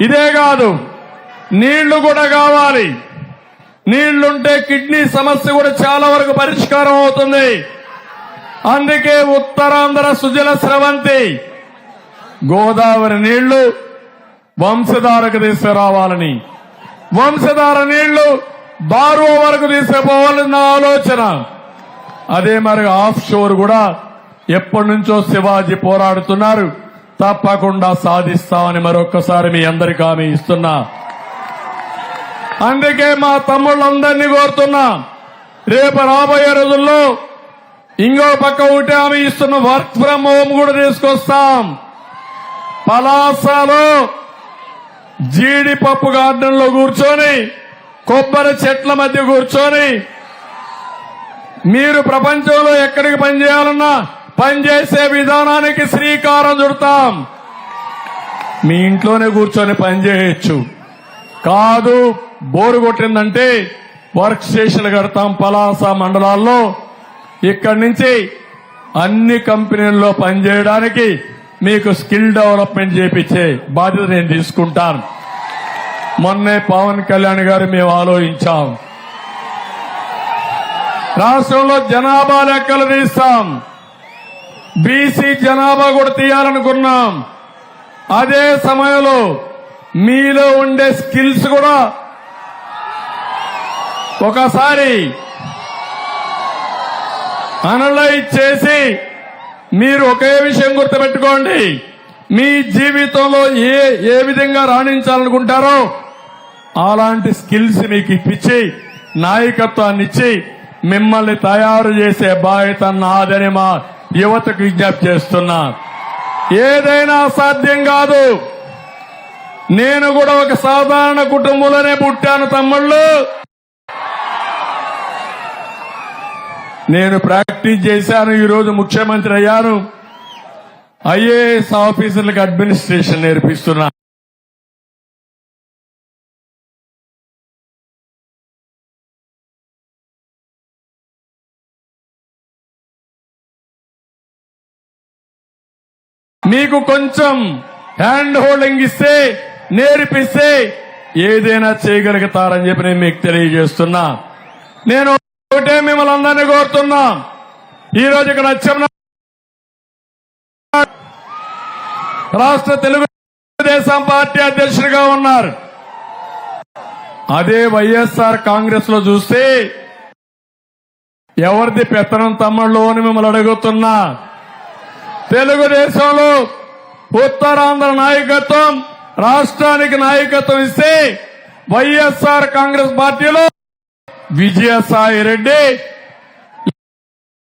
ఇదే కాదు నీళ్ళు కూడా కావాలి. నీళ్ళుంటే కిడ్నీ సమస్య కూడా చాలా వరకు పరిష్కారం అవుతుంది. అందుకే ఉత్తరాంధ్ర సుజల స్రవంతి గోదావరి నీళ్ళు వంశధారకు తీసుకురావాలని. వంశధార నీళ్ళు బారో వరకు తీసుకుపోవాలన్న ఆలోచన. అదే మరి ఆఫ్ షోర్ కూడా ఎప్పటి నుంచో శివాజీ పోరాడుతున్నారు. తప్పకుండా సాధిస్తామని మరొక్కసారి మీ అందరికీ హామీ ఇస్తున్నా. అందుకే మా తమ్ముళ్ళందరినీ కోరుతున్నా. రేపు రాబోయే రోజుల్లో ఇంకో పక్క ఉంటే హామీ ఇస్తున్న వర్క్ ఫ్రం హోమ్ కూడా తీసుకొస్తాం. పలాసాలో జీడిపప్పు గార్డెన్లో కూర్చొని కొబ్బరి చెట్ల మధ్య కూర్చొని మీరు ప్రపంచంలో ఎక్కడికి పనిచేయాలన్నా పనిచేసే విధానానికి శ్రీకారం చుడతాం. మీ ఇంట్లోనే కూర్చొని పనిచేయచ్చు కాదు బోరు కొట్టిందంటే వర్క్ స్టేషన్లు కడతాం పలాస మండలాల్లో. ఇక్కడి నుంచి అన్ని కంపెనీల్లో పనిచేయడానికి మీకు స్కిల్ డెవలప్మెంట్ చేపించే బాధ్యత నేను తీసుకుంటాను. మొన్నే పవన్ కళ్యాణ్ గారు మేము ఆలోచించాం. రాష్ట్రంలో జనాభా లెక్కలు తీస్తాం. బీసీ జనాభా కూడా తీయాలనుకున్నాం. అదే సమయంలో మీలో ఉండే స్కిల్స్ కూడా ఒకసారి అనలైజ్ చేసి మీరు ఒకే విషయం గుర్తుపెట్టుకోండి. మీ జీవితంలో ఏ ఏ విధంగా రాణించాలనుకుంటారో అలాంటి స్కిల్స్ మీకు ఇప్పించి నాయకత్వాన్ని ఇచ్చి మిమ్మల్ని తయారు చేసే బాధ్యత నాదని మా యువతకు విజ్ఞప్తి చేస్తున్నా. ఏదైనా సాధ్యం కాదు. నేను కూడా ఒక సాధారణ కుటుంబంలోనే పుట్టాను తమ్ముళ్ళు. నేను ప్రాక్టీస్ చేశాను ఈరోజు ముఖ్యమంత్రి అయ్యాను. ఐఏఎస్ ఆఫీసర్లకు అడ్మినిస్ట్రేషన్ నేర్పిస్తున్నా. మీకు కొంచెం హ్యాండ్ హోల్డింగ్ ఇస్తే నేర్పిస్తే ఏదైనా చేయగలుగుతారని చెప్పి నేను మీకు తెలియజేస్తున్నా. నేను ఒకటే మిమ్మల్ని అందరినీ కోరుతున్నా. ఈ రోజు ఇక్కడ అచ్చెన్న రాష్ట్ర తెలుగుదేశం పార్టీ అధ్యక్షుడిగా ఉన్నారు. అదే వైఎస్ఆర్ కాంగ్రెస్లో చూస్తే ఎవరిది పెత్తనం తమ్ముళ్ళు అని మిమ్మల్ని అడుగుతున్నా. తెలుగుదేశంలో ఉత్తరాంధ్ర నాయకత్వం రాష్ట్రానికి నాయకత్వం ఇస్తే వైఎస్ఆర్ కాంగ్రెస్ పార్టీలో విజయసాయి రెడ్డి